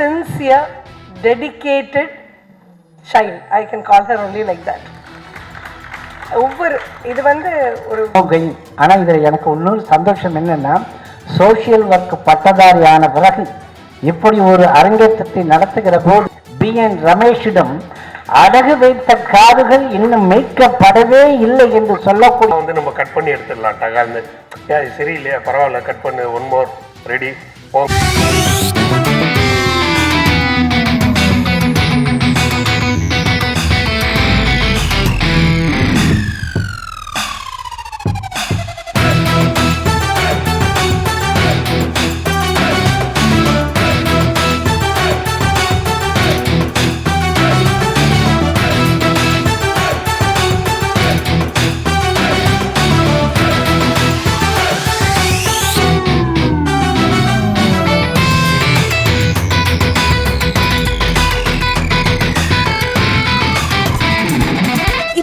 sincere, dedicated child. I can call her only like that. ஒவ்வொரு இது வந்து ஒரு ஆனால் இதில் எனக்கு இன்னொரு சந்தோஷம் என்னன்னா சோஷியல் ஒர்க் பட்டதாரி ஆன பிறகு இப்படி ஒரு அரங்கேற்றத்தை நடத்துகிற போது பி என் ரமேஷிடம் அடகு வைத்த காதுகள் இன்னும் மீட்கப்படவே இல்லை என்று சொல்லக்கூடிய வந்து நம்ம கட் பண்ணி எடுத்துடலாம். டகால்னு ஏன் இது சரியில்லையா. பரவாயில்ல கட் பண்ணு. ஒன் மோர் ரெடி போ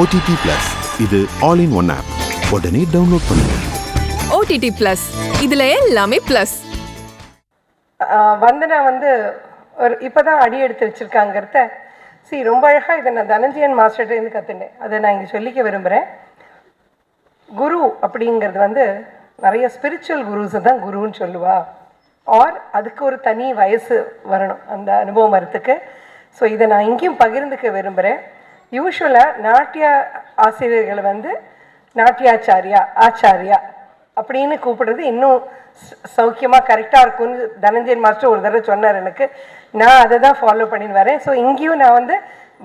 ஓடிடி பிளஸ் இது ஆல் இன் ஒன் ஆப் உடனே டவுன்லோட் பண்ணுங்க. ஓடிடி பிளஸ் இதுல எல்லாமே பிளஸ் வந்தனா வந்து ஒரு இப்பதான் அடி எடுத்து வச்சிருக்காங்கிறத. சி ரொம்ப அழகா இதை நான் தனஞ்சயன் மாஸ்டர்கிட்ட இருந்து கத்துட்டேன். அதை நான் இங்கே சொல்லிக்க விரும்புகிறேன் குரு அப்படிங்கிறது வந்து நிறைய ஸ்பிரிச்சுவல் குருஸை தான் குருன்னு சொல்லுவா. ஆர் அதுக்கு ஒரு தனி வயசு வரணும். அந்த அனுபவம் வரத்துக்கு. ஸோ இதை நான் இங்கேயும் பகிர்ந்துக்க விரும்புகிறேன் யூஸ்வலாக நாட்டிய ஆசிரியர்களை வந்து நாட்டியாச்சாரியா ஆச்சாரியா அப்படின்னு கூப்பிடுறது இன்னும் சௌக்கியமாக கரெக்டாக இருக்கும்னு தனஞ்சயன் மாஸ்டர் ஒரு தடவை சொன்னார் எனக்கு. நான் அதை தான் ஃபாலோ பண்ணின்னு வரேன். ஸோ இங்கேயும் நான் வந்து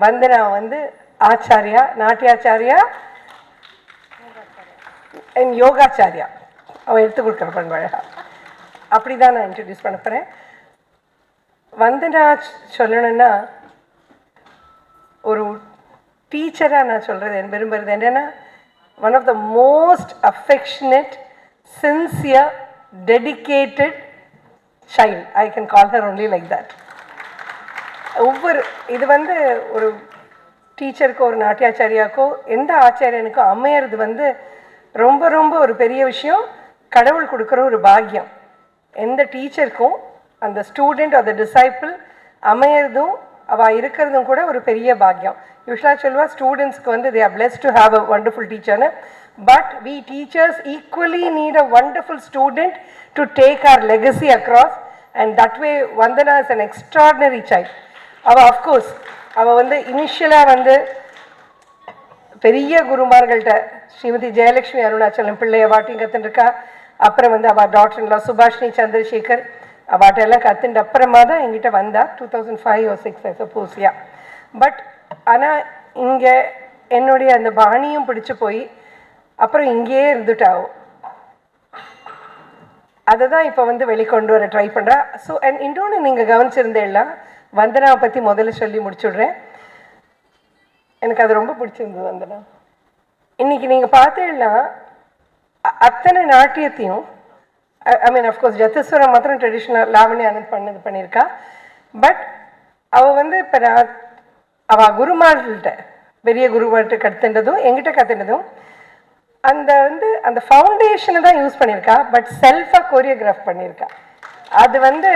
வந்து நான் வந்து ஆச்சாரியா நாட்டியாச்சாரியா என் யோகாச்சாரியா. அவன் எடுத்து கொடுக்குற பண்பு அழகா. அப்படி தான் நான் இன்ட்ரடியூஸ் பண்ண போகிறேன் வந்து நான் சொல்லணும்னா ஒரு டீச்சராக நான் சொல்கிறது என் விரும்புகிறது என்னென்னா one of the most affectionate sincere dedicated child I can call her only like that ஒவ்வொரு இது வந்து ஒரு டீச்சருக்கோ ஒரு நாட்டியாச்சாரியாக்கோ எந்த ஆச்சாரியனுக்கோ அமையிறது வந்து ரொம்ப ரொம்ப ஒரு பெரிய விஷயம். கடவுள் கொடுக்குற ஒரு பாக்கியம். எந்த டீச்சருக்கும் அந்த ஸ்டூடெண்ட் அந்த டிசைப்பிள் அமையிறதும் அவள் இருக்கிறதும் கூட ஒரு பெரிய பாக்கியம். யூஸ்வலாக சொல்வா ஸ்டூடெண்ட்ஸ்க்கு வந்து they are blessed to have a wonderful டீச்சர்னு but we teachers equally need a wonderful student to take our legacy across and that way Vandana is an extraordinary child அவள் அஃப்கோர்ஸ் அவள் வந்து இனிஷியலாக வந்து பெரிய குருமார்கள்ட்ட ஸ்ரீமதி ஜெயலட்சுமி அருணாச்சலம் பிள்ளைய வாட்டியும் கற்றுட்டுருக்கா அப்புறம் வந்து அவள் டாக்டர்லாம் சுபாஷினி சந்திரசேகர் அவாட்டெல்லாம் கற்றுட்டு அப்புறமா தான் எங்கிட்ட வந்தா two thousand five O six சப்போஸ்யா but ஆனால் இங்கே என்னுடைய அந்த பாணியும் பிடிச்சி போய் அப்புறம் இங்கேயே இருந்துட்டாவோ அதை தான் இப்போ வந்து வெளிக்கொண்டு வர ட்ரை பண்ணுறா ஸோ அண்ட் இன்னொன்று நீங்கள் கவனிச்சிருந்தேலாம் வந்தனாவை பற்றி முதல்ல சொல்லி முடிச்சுடுறேன். எனக்கு அது ரொம்ப பிடிச்சிருந்தது வந்தனா. இன்னைக்கு நீங்கள் பார்த்தீங்கன்னா அத்தனை நாட்டியத்தையும் ஐ மீன் அஃப்கோர்ஸ் ஜத்தீஸ்வரம் மாத்திரம் ட்ரெடிஷ்னல் லாவணி ஆனந்த் பண்ணது பண்ணியிருக்கா பட் அவள் வந்து இப்போ நான் அவள் குருமார்கள்ட்ட பெரிய குருமார்கிட்ட கற்றுண்டதும் எங்கிட்ட கற்றுனதும் அந்த வந்து அந்த ஃபவுண்டேஷனை தான் யூஸ் பண்ணியிருக்கா பட் செல்ஃபாக கோரியோகிராஃப் பண்ணியிருக்கா அது வந்து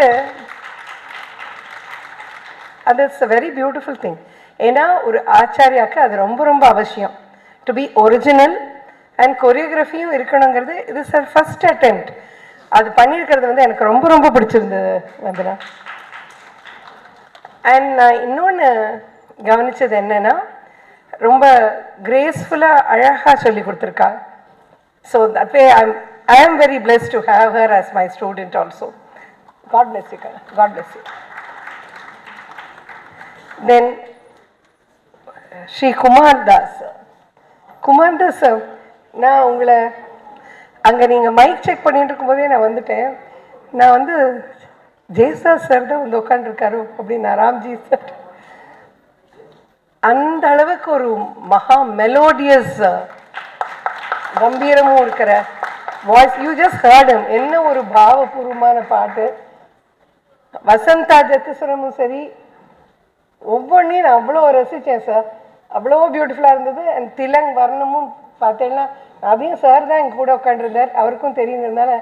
அது it's a very beautiful thing ஏன்னா ஒரு ஆச்சாரியாக்கு அது ரொம்ப ரொம்ப அவசியம். டு பி ஒரிஜினல் அண்ட் கொரியோகிராஃபியும் இருக்கணுங்கிறது இது சார் ஃபஸ்ட் attempt. அது பண்ணியிருக்கிறது வந்து எனக்கு ரொம்ப ரொம்ப பிடிச்சிருந்தது வந்தனா. அண்ட் நான் இன்னொன்று கவனிச்சது என்னென்னா ரொம்ப கிரேஸ்ஃபுல்லாக அழகாக சொல்லி கொடுத்துருக்கா. So that way I'm I am very blessed to have her as my student also God bless you God bless you then Shri Kumar Das Kumar Das நான் உங்களை அங்கே நீங்கள் மைக் செக் பண்ணிட்டு இருக்கும்போதே நான் வந்துட்டேன். நான் வந்து ஜெய்சா சார் தான் வந்து உட்காந்துருக்காரு அப்படின்னு ராம்ஜி சார் அந்த அளவுக்கு ஒரு மகா மெலோடியஸ் கம்பீரமும் இருக்கிற வாய்ஸ் யூ ஜஸ்ட் ஹேர்டம் என்ன ஒரு பாவபூர்வமான பாட்டு. வசந்தா ஜத்துசுரமும் சரி ஒவ்வொன்றையும் நான் அவ்வளோ ரசித்தேன் சார் அவ்வளோ பியூட்டிஃபுல்லாக இருந்தது. அண்ட் திலங் வர்ணமும் பார்த்தேன்னா அதையும் சார் தான் எங்க கூட உட்காந்துருந்தார் அவருக்கும் தெரியுங்கிறதுனால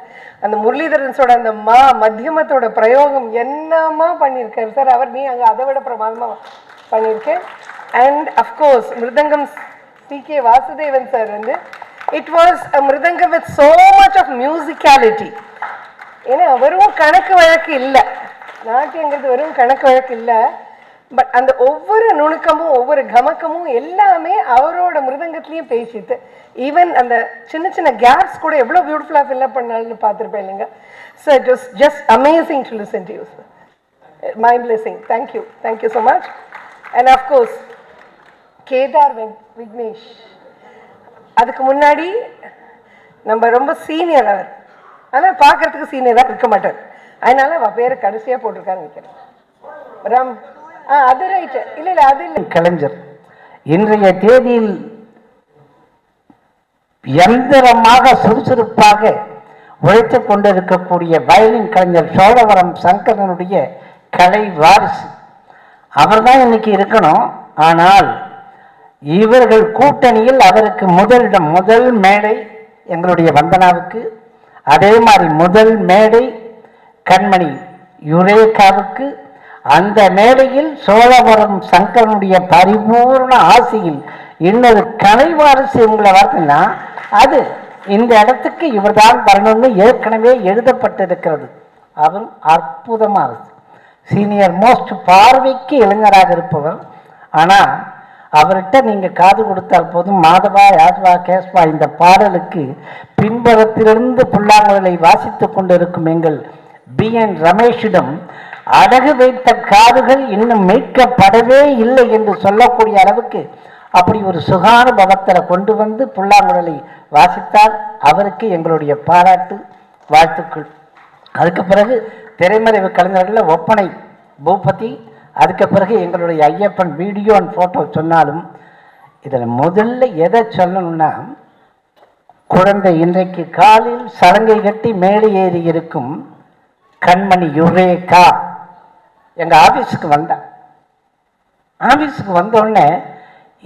அந்த முரளிதரன்ஸோட அந்த மா மத்தியமத்தோட பிரயோகம் என்னமா பண்ணியிருக்காரு? சார் அவர் நீ அங்கே அதை விட பிரமாதமாக பண்ணியிருக்கேன். And of course mridangam C K Vasudevan sir வந்து it was mridangam with so much of musicality ஏன்னா வெறும் கணக்கு வழக்கு இல்லை. நாட்டியங்கிறது வெறும் கணக்கு வழக்கு இல்லை. பட் அந்த ஒவ்வொரு நுணுக்கமும் ஒவ்வொரு கமக்கமும் எல்லாமே அவரோட மிருதங்கத்திலையும் பேசிட்டு ஈவன் அந்த சின்ன சின்ன கேப்ஸ் கூட எவ்வளோ பியூட்டிஃபுல்லாக ஃபில்அப் பண்ணாலும்னு பார்த்துருப்பேன் இல்லைங்க. So it was just amazing to listen to you sir my blessing thank you thank you so much and of course Kedar வெங் விக்னேஷ் அதுக்கு முன்னாடி நம்ம ரொம்ப சீனியர் அவர். ஆனால் பார்க்கறதுக்கு சீனியராக இருக்க மாட்டார். அதனால அவள் பேரை கடைசியாக போட்டிருக்காரு நினைக்கிறேன். ராம் அது ரைட்டு இல்லை இல்லை அது இல்லை. கலைஞர் இன்றைய தேதியில் எந்திரமாக சுறுசுறுப்பாக உழைத்து கொண்டிருக்கக்கூடிய வயலின் கலைஞர் சோழவரம் சங்கரனுடைய கலை வாரிசு. அவர்தான் இன்னைக்கு இருக்கணும். ஆனால் இவர்கள் கூட்டணியில் அவருக்கு முதலிடம் முதல் மேடை எங்களுடைய வந்தனாவுக்கு அதே மாதிரி முதல் மேடை கண்மணி யுரேகாவுக்கு அந்த மேடையில் சோழபுரம் சங்கரனுடைய பரிபூர்ண ஆசையில் இன்னொரு கலைவாரிசு இவங்களை வரதுன்னா அது இந்த இடத்துக்கு இவர்தான் வரணும்னு ஏற்கனவே எழுதப்பட்டிருக்கிறது. அவர் அற்புதமாக சீனியர் மோஸ்ட் பார்வைக்கு இளைஞராக இருப்பவர். ஆனால் அவர்கிட்ட நீங்கள் காது கொடுத்தால் போதும் மாதவா யாஸ்வா கேஸ்வா இந்த பாடலுக்கு பின்புறத்திலிருந்து புல்லாங்குழலை வாசித்துக் கொண்டிருக்கும் எங்கள் பி என் ரமேஷிடம் அழகு வைத்த காதுகள் இன்னும் மீட்கப்படவே இல்லை என்று சொல்லக்கூடிய அளவுக்கு அப்படி ஒரு சுகானுபவத்தில் கொண்டு வந்து புல்லாங்குழலை வாசித்தால் அவருக்கு எங்களுடைய பாராட்டு வாழ்த்துக்கள். அதுக்கு பிறகு திரைமறைவு கலைஞர்களில் ஒப்பனை பூபதி அதுக்கு பிறகு எங்களுடைய ஐயப்பன் வீடியோ அண்ட் ஃபோட்டோ சொன்னாலும் இதில் முதல்ல எதை சொல்லணும்னா குழந்தை இன்றைக்கு காலில் சலங்கை கட்டி மேலே ஏறி இருக்கும் கண்மணி யுரேகா. எங்கள் ஆஃபீஸுக்கு வந்தான். ஆஃபீஸுக்கு வந்த உடனே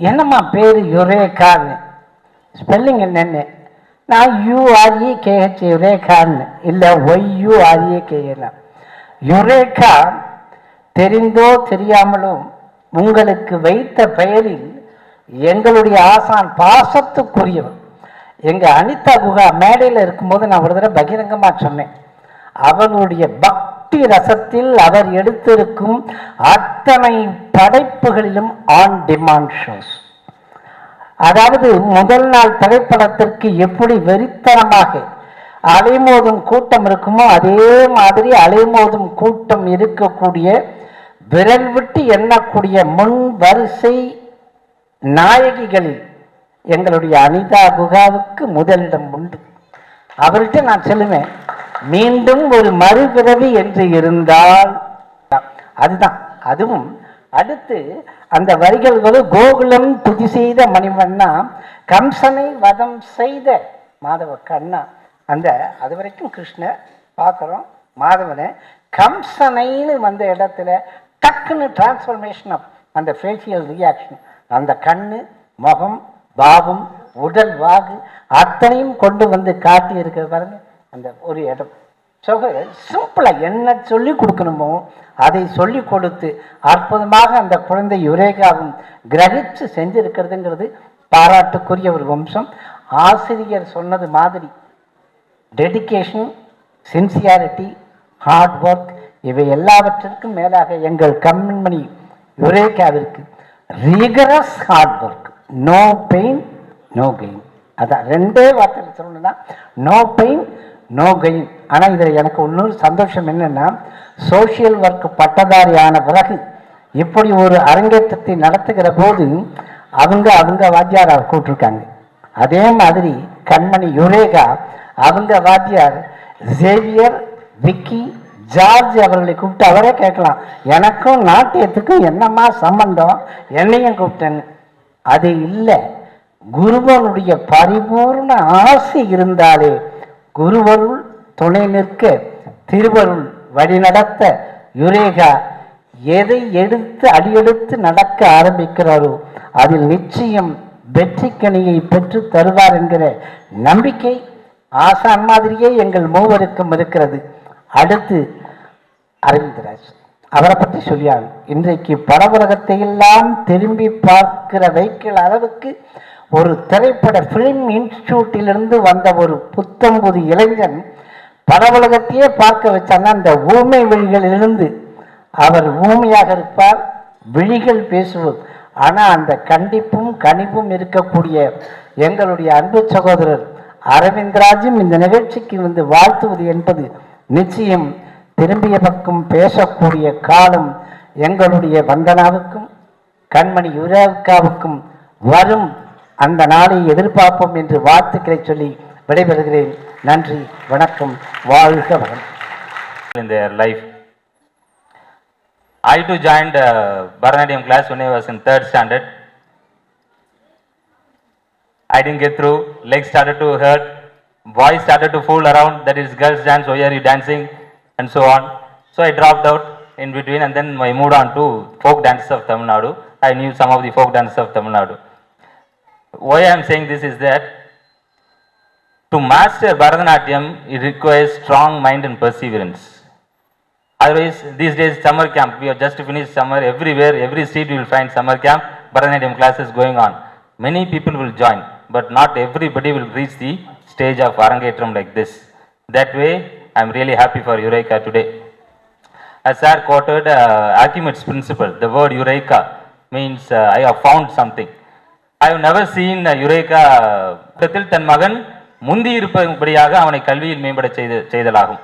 என்னம்மா பேர்? யுரேகான்னு. ஸ்பெல்லிங் என்னென்னு? நான் யூஆர்இ கேஹெச் யுரேகான்னு. இல்லை ஒய்யூஆர்இ கேஏனா யுரேகா தெரிந்தோ தெரியாமலும் உங்களுக்கு வைத்த பெயரில் எங்களுடைய ஆசான் பாசத்துக்குரியவர். எங்கள் அனிதா குகா மேடையில் இருக்கும்போது நான் ஒரு தடவை பகிரங்கமாக சொன்னேன். அவங்களுடைய பக்தி ரசத்தில் அவர் எடுத்திருக்கும் அத்தனை படைப்புகளிலும் ஆன் டிமாண்ட் ஷோஸ் அதாவது முதல் நாள் திரைப்படத்திற்கு எப்படி வெறித்தனமாக அலைமோதும் கூட்டம் இருக்குமோ அதே மாதிரி அலைமோதும் கூட்டம் இருக்கக்கூடிய விரல் விட்டு எண்ணக்கூடிய முன் வரிசை நாயகிகளில் எங்களுடைய அனிதா குகாவுக்கு முதலிடம் உண்டு. அவர்கிட்ட நான் சொல்லுவேன் மீண்டும் ஒரு மறுபிறவி என்று இருந்தால். அதுதான். அதுவும் அடுத்து அந்த வரிகள் கோகுலம் துதி செய்த மணிவண்ணா கம்சனை வதம் செய்த மாதவ கண்ணா. அந்த அது வரைக்கும் கிருஷ்ணர் பார்க்குறோம் மாதவனை. கம்சனைன்னு வந்த இடத்துல டக்குன்னு டிரான்ஸ்ஃபர்மேஷன் ஆஃப் அந்த ஃபேஷியல் ரியாக்ஷன் அந்த கண்ணு முகம் பாவம் உடல் வாகு அத்தனையும் கொண்டு வந்து காட்டி இருக்கிற பாருங்க. அந்த ஒரு இடம். ஸோ சிம்பிளாக என்ன சொல்லி கொடுக்கணுமோ அதை சொல்லி கொடுத்து அற்புதமாக அந்த குழந்தை யுரேகாவும் கிரகிச்சு செஞ்சிருக்கிறதுங்கிறது பாராட்டுக்குரிய ஒரு வம்சம். ஆசிரியர் சொன்னது மாதிரி டெடிகேஷன் சின்சியாரிட்டி ஹார்ட் ஒர்க் இவை எல்லாவற்றிற்கும் மேலாக எங்கள் கண்மணி யுரேகாவிற்கு rigorous hard work no pain no gain அதான் ரெண்டே வார்த்தையில் சொல்லணும்னா நோ பெயின் நோ கெயின் ஆனால் இதில் எனக்கு இன்னொரு சந்தோஷம் என்னென்னா சோஷியல் ஒர்க் பட்டதாரி ஆன பிறகு இப்படி ஒரு அரங்கேற்றத்தை நடத்துகிற போது அவங்க அவங்க வாத்தியார் அவர் கூப்பிட்ருக்காங்க அதே மாதிரி கண்மணி யுரேகா அவங்க வாத்தியார் ஜேவியர் விக்கி ஜார்ஜ் அவர்களை கூப்பிட்டு அவரே கேட்கலாம். எனக்கும் நாட்டியத்துக்கும் என்னம்மா சம்பந்தம்? என்னையும் கூப்பிட்டேன்னு. அது இல்லை. குருவனுடைய பரிபூர்ண ஆசை இருந்தாலே குருவருள் துணை நிற்க திருவருள் வழிநடத்த யுரேகா எதை எடுத்து அடியெடுத்து நடக்க ஆரம்பிக்கிறாரோ அதில் நிச்சயம் வெற்றிக்கனியை பெற்று தருவார் என்கிற நம்பிக்கை ஆசான் மாதிரியே எங்கள் மூவருக்கும் இருக்கிறது. அடுத்து அரவிந்தராஜ். அவரை பற்றி சொல்லியாள் இன்றைக்கு பட உலகத்தையெல்லாம் திரும்பி பார்க்கிற வைக்கிற அளவுக்கு ஒரு திரைப்பட ஃபிலிம் இன்ஸ்டியூட்டிலிருந்து வந்த ஒரு புத்தம்புது இளைஞன் படவுலகத்தையே பார்க்க வச்சான்னா அந்த ஊமை விழிகளிலிருந்து அவர் ஊமையாக இருப்பார் விழிகள் பேசுவோம் ஆனால் அந்த கண்டிப்பும் கனிவும் இருக்கக்கூடிய எங்களுடைய அன்பு சகோதரர் அரவிந்தராஜும் இந்த நிகழ்ச்சிக்கு வந்து வாழ்த்துவது என்பது நிச்சயம் திரும்பிய பக்கம் பேசக்கூடிய காலம் எங்களுடைய வந்தனாவுக்கும் கண்மணி யுராவுக்காவுக்கும் வரும். அந்த நாளை எதிர்பார்ப்போம் என்று வாழ்த்துக்களை சொல்லி விடைபெறுகிறேன் நன்றி வணக்கம் வாழ்க வளம் in their life. I too joined uh, Bharatanatyam class when I was in third standard. I didn't get through, legs started to hurt, boys started to fool around, that is girls dance, why are you dancing, and so on. So I dropped out in between and then I moved on to folk dances of Tamil Nadu. I knew some of the folk dances of Tamil Nadu. Why I am saying this is that to master Bharatanatyam, it requires strong mind and perseverance. Otherwise, these days, summer camp, we have just finished summer, everywhere, every street you will find summer camp, Bharatanatyam classes going on. Many people will join, but not everybody will reach the stage of Arangetram like this. That way, I am really happy for Eureka today. As I quoted uh, Archimedes' principle, the word Eureka means uh, I have found something. I never seen Eureka கூட்டத்தில் தன் மகன் முந்தி அவனை கல்வியில் மேம்பட செய்த செய்தலாகும்.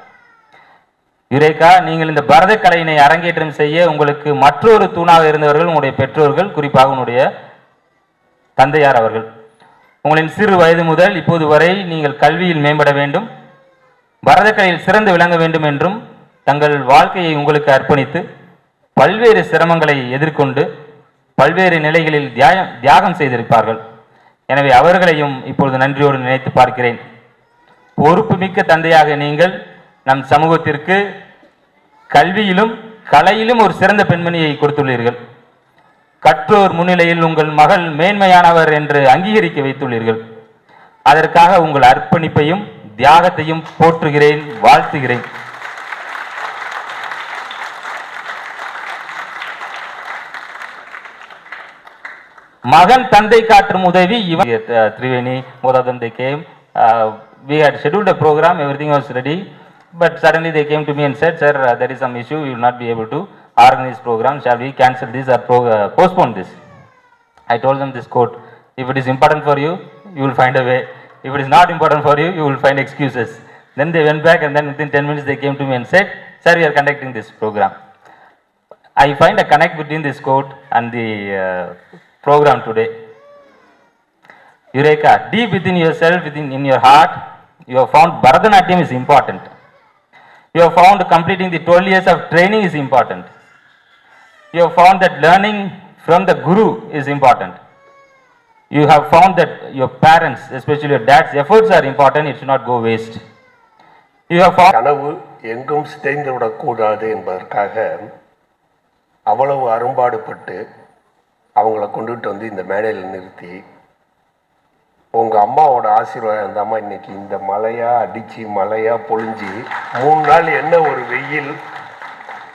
Eureka நீங்கள் இந்த பரத கலையினை அரங்கேற்றம் செய்ய உங்களுக்கு மற்றொரு தூணாக இருந்தவர்கள் உங்களுடைய பெற்றோர்கள் குறிப்பாக உன்னுடைய தந்தையார் அவர்கள். உங்களின் சிறு வயது முதல் இப்போது வரை நீங்கள் கல்வியில் மேம்பட வேண்டும். பரதக்கலையில் சிறந்து விளங்க வேண்டும் என்றும் தங்கள் வாழ்க்கையை உங்களுக்கு அர்ப்பணித்து பல்வேறு சிரமங்களை எதிர்கொண்டு பல்வேறு நிலைகளில் தியாகம் தியாகம் செய்திருப்பார்கள். எனவே அவர்களையும் இப்பொழுது நன்றியோடு நினைத்து பார்க்கிறேன். பொறுப்புமிக்க தந்தையாக நீங்கள் நம் சமூகத்திற்கு கல்வியிலும் கலையிலும் ஒரு சிறந்த பெண்மணியை கொடுத்துள்ளீர்கள். கற்றோர் முன்னிலையில் உங்கள் மகள் மேன்மையானவர் என்று அங்கீகரிக்க வைத்துள்ளீர்கள். அதற்காக உங்கள் அர்ப்பணிப்பையும் தியாகத்தையும் போற்றுகிறேன் வாழ்த்துகிறேன். மகன் தந்தை காட்டும் உதவி இவன் Triveni both of them they came uh, we had scheduled a program everything was ready but suddenly they came to me and said sir uh, there is some issue we will not be able to organize program shall we cancel this or pro- uh, postpone this i told them this quote if it is important for you you will find a way if it is not important for you you will find excuses then they went back and then within 10 minutes they came to me and said sir we are conducting this program I find a connect between this quote and the uh, program today. Eureka, deep within yourself, within in your heart, you have found Bharatanatyam is important. You have found completing the 12 years of training is important. You have found that learning from the Guru is important. You have found that your parents, especially your dad's efforts are important, it should not go waste. You have found கனவு எங்கும் சிதைந்து விடக்கூடாது என்பதற்காக அவ்வளவு அரும்பாடுபட்டு அவங்கள கொண்டுட்டு வந்து இந்த மேடையில் நிறுத்தி உங்கள் அம்மாவோட ஆசீர்வாதம் அந்த அம்மா இன்னைக்கு இந்த மழையா அடிச்சு மழையா பொழிஞ்சு மூணு நாள் என்ன ஒரு வெயில்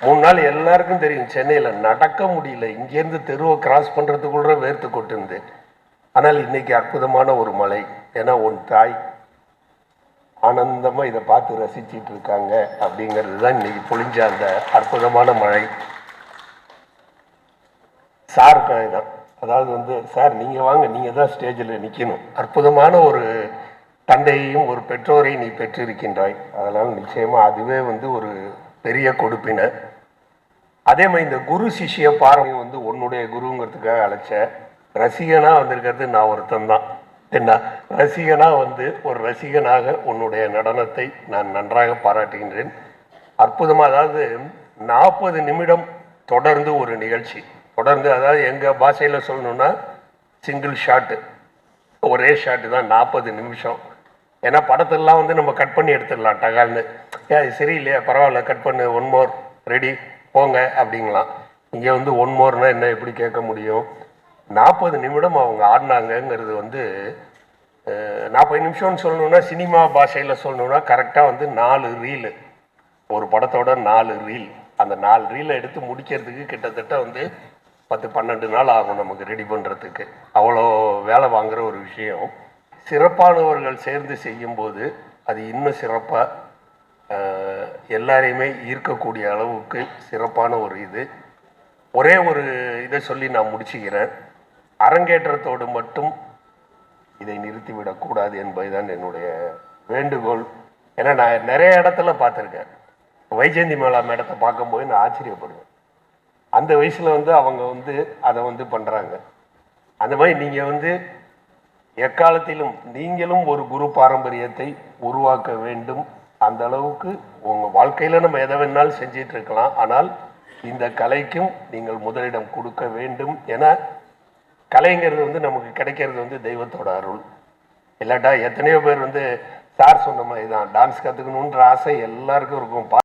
மூணு நாள் எல்லாருக்கும் தெரியும் சென்னையில் நடக்க முடியல. இங்கேருந்து தெருவை கிராஸ் பண்ணுறதுக்குள்ள வேர்த்து கொட்டுந்து ஆனால் இன்னைக்கு அற்புதமான ஒரு மலை ஏன்னா உன் தாய் ஆனந்தமாக இதை பார்த்து ரசிச்சிட்டு இருக்காங்க அப்படிங்கிறது தான் இன்னைக்கு பொழிஞ்ச அந்த அற்புதமான மழை. சாருக்காக தான் அதாவது வந்து சார் நீங்கள் வாங்க நீங்கள் தான் ஸ்டேஜில் நிற்கணும் அற்புதமான ஒரு தந்தையையும் ஒரு பெற்றோரை நீ பெற்றிருக்கின்றாய். அதனால் நிச்சயமாக அதுவே வந்து ஒரு பெரிய கொடுப்பின அதே மாதிரி இந்த குரு சிஷ்ய பாரம்பரியம் வந்து உன்னுடைய குருங்கிறதுக்காக அழைச்ச ரசிகனாக வந்திருக்கிறது நான் ஒருத்தன் தான். என்ன? ரசிகனாக வந்து ஒரு ரசிகனாக உன்னுடைய நடனத்தை நான் நன்றாக பாராட்டுகின்றேன். அற்புதமாக அதாவது நாற்பது நிமிடம் தொடர்ந்து ஒரு நிகழ்ச்சி. தொடர்ந்து அதாவது எங்கள் பாஷையில் சொல்லணும்னா சிங்கிள் ஷாட்டு ஒரே ஷாட்டு தான் நாற்பது நிமிஷம். ஏன்னா படத்தெல்லாம் வந்து நம்ம கட் பண்ணி எடுத்துடலாம் டகால்னு. ஏ அது சரியில்லையா பரவாயில்ல கட் பண்ணு ஒன் மோர் ரெடி போங்க அப்படிங்களாம் இங்கே வந்து ஒன் மோர்னால் என்ன எப்படி கேட்க முடியும்? நாற்பது நிமிடம் அவங்க ஆடினாங்கங்கிறது வந்து நாற்பது நிமிஷம்னு சொல்லணுன்னா சினிமா பாஷையில் சொல்லணுன்னா கரெக்டாக வந்து நாலு ரீலு ஒரு படத்தோட நாலு ரீல் அந்த நாலு ரீலை எடுத்து முடிக்கிறதுக்கு கிட்டத்தட்ட வந்து பத்து பன்னெண்டு நாள் ஆகும் நமக்கு ரெடி பண்ணுறதுக்கு அவ்வளோ வேலை வாங்குகிற ஒரு விஷயம். சிறப்பானவர்கள் சேர்ந்து செய்யும்போது அது இன்னும் சிறப்பாக எல்லாரையுமே ஈர்க்கக்கூடிய அளவுக்கு சிறப்பான ஒரு இது. ஒரே ஒரு இதை சொல்லி நான் முடிச்சுக்கிறேன். அரங்கேற்றத்தோடு மட்டும் இதை நிறுத்திவிடக்கூடாது என்பதுதான் என்னுடைய வேண்டுகோள். ஏன்னா நான் நிறைய இடத்துல பார்த்துருக்கேன். வைஜெயந்தி மேளா மேடத்தை பார்க்கும்போது நான் ஆச்சரியப்படுவேன். அந்த வயசில் வந்து அவங்க வந்து அதை வந்து பண்ணுறாங்க அந்த மாதிரி நீங்கள் வந்து எக்காலத்திலும் நீங்களும் ஒரு குரு பாரம்பரியத்தை உருவாக்க வேண்டும். அந்த அளவுக்கு உங்கள் வாழ்க்கையில் நம்ம எதை வேணாலும் செஞ்சிட்டு இருக்கலாம். ஆனால் இந்த கலைக்கும் நீங்கள் முதலிடம் கொடுக்க வேண்டும். என கலைங்கிறது வந்து நமக்கு கிடைக்கிறது வந்து தெய்வத்தோட அருள். இல்லாட்டா எத்தனையோ பேர் வந்து சார் சொன்ன மாதிரி தான் டான்ஸ் கற்றுக்கணுன்ற ஆசை எல்லாருக்கும் இருக்கும். பா-